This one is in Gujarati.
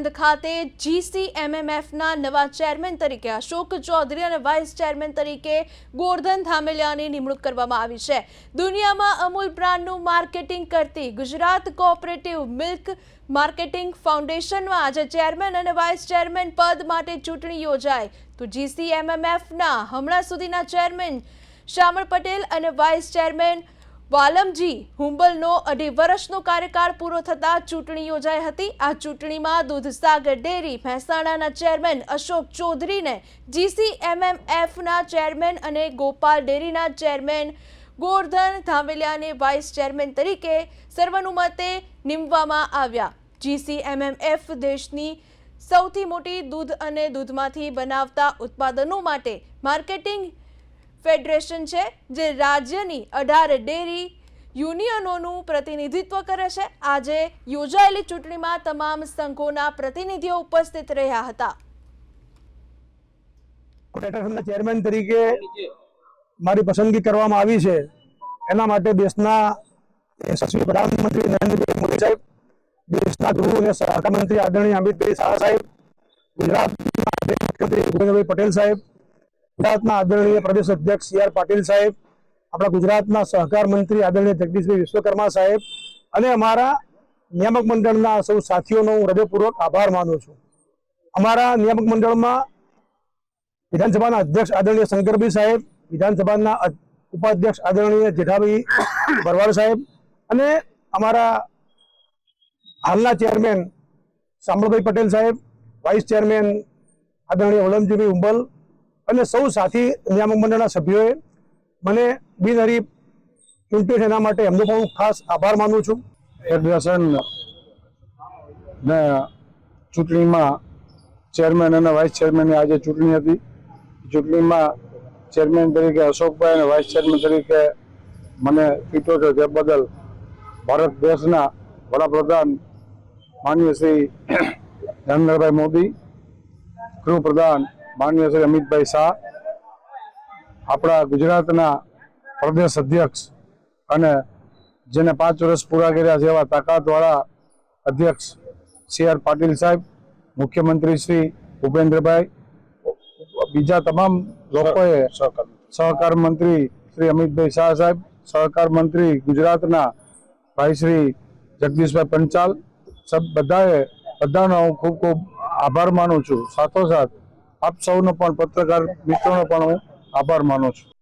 આણંદ ખાતે જીસીએમએમએફના નવા ચેરમેન તરીકે અશોક ચૌધરી અને વાઇસ ચેરમેન તરીકે ગોરધન ધામેલિયાની નિમણૂક કરવામાં આવી છે. દુનિયામાં અમૂલ બ્રાન્ડનું માર્કેટિંગ કરતી ગુજરાત કોઓપરેટિવ મિલ્ક માર્કેટિંગ ફાઉન્ડેશનમાં આજે ચેરમેન અને વાઇસ ચેરમેન પદ માટે ચૂંટણી યોજાઈ. તો જીસીએમએમએફના હમણાં સુધીના ચેરમેન શ્યામળ પટેલ અને વાઇસ ચેરમેન વાલમજી, હુંબલનો અઢી વર્ષનો કાર્યકાળ પૂરો થતા ચૂંટણી યોજાઈ હતી. આ ચૂંટણીમાં દૂધસાગર ડેરી મહેસાણાના ચેરમેન અશોક ચૌધરીને જીસીએમએમએફના ચેરમેન અને ગોપાલ ડેરીના ચેરમેન ગોરધન ધામેલિયાને વાઇસ ચેરમેન તરીકે સર્વનુમતે નીમવામાં આવ્યા. જીસીએમએમએફ દેશની સૌથી મોટી દૂધ અને દૂધમાંથી બનાવતા ઉત્પાદનો માટે માર્કેટિંગ ફેડરેશન છે, જે રાજ્યની અઢાર ડેરી યુનિયનોનું પ્રતિનિધિત્વ કરે છે. આજે યોજાયેલી ચૂંટણીમાં તમામ સંઘોના પ્રતિનિધિઓ ઉપસ્થિત રહ્યા હતા. ચેરમેન તરીકે મારી પસંદગી કરવામાં આવી છે. એના માટે દેશના યશસ્વી પ્રધાનમંત્રી નરેન્દ્રભાઈ મોદી સાહેબ, દેશના ગૃહ અને સહકાર મંત્રી આદરણીય અમિતભાઈ શાહ સાહેબ ગુજરાત મુખ્યમંત્રી ભૂપેન્દ્રભાઈ પટેલ સાહેબ ગુજરાતના આદરણીય પ્રદેશ અધ્યક્ષ સી આર પાટીલ સાહેબ, આપણા ગુજરાતના સહકાર મંત્રી આદરણીય જગદીશભાઈ વિશ્વકર્મા સાહેબ અને અમારા નિયામક મંડળના સૌ સાથીઓનો હું હૃદયપૂર્વક આભાર માનું છું. અમારા નિયામક મંડળમાં વિધાનસભાના અધ્યક્ષ આદરણીય શંકરભાઈ સાહેબ, વિધાનસભાના ઉપાધ્યક્ષ આદરણીય જેઠાભાઈ ભરવાડ સાહેબ અને અમારા હાલના ચેરમેન સાંભળભાઈ પટેલ સાહેબ, વાઇસ ચેરમેન આદરણીય વલમજીભાઈ ઉંબલ અને સૌ સાથી નિયામક મંડળના સભ્યોએ મને બિનહરીફ ચૂંટ્યું છે એના માટે એમનો પણ હું ખાસ આભાર માનું છું. ફેડરેશન ને ચૂંટણીમાં ચેરમેન અને વાઇસ ચેરમેનની આજે ચૂંટણી હતી. ચૂંટણીમાં ચેરમેન તરીકે અશોકભાઈ અને વાઇસ ચેરમેન તરીકે મને ચૂંટો છે તે બદલ ભારત દેશના વડાપ્રધાન માનનીય શ્રી નરેન્દ્રભાઈ મોદી, ગૃહપ્રધાન માનનીય શ્રી અમિતભાઈ શાહ આપણા ગુજરાતના પ્રદેશ અધ્યક્ષ અને જેને પાંચ વર્ષ પૂરા કર્યા છે એવા તાકાતવાળા અધ્યક્ષ સી આર પાટીલ સાહેબ મુખ્યમંત્રી શ્રી ભૂપેન્દ્રભાઈ બીજા તમામ લોકોએ સહકાર મંત્રી શ્રી અમિતભાઈ શાહ સાહેબ સહકાર મંત્રી ગુજરાતના ભાઈ શ્રી જગદીશભાઈ પંચાલ સબ બધાએ બધાનો હું ખૂબ ખૂબ આભાર માનું છું. સાથોસાથ આપ સૌનો પણ પત્રકાર મિત્રોનો પણ હું આભાર માનું છું.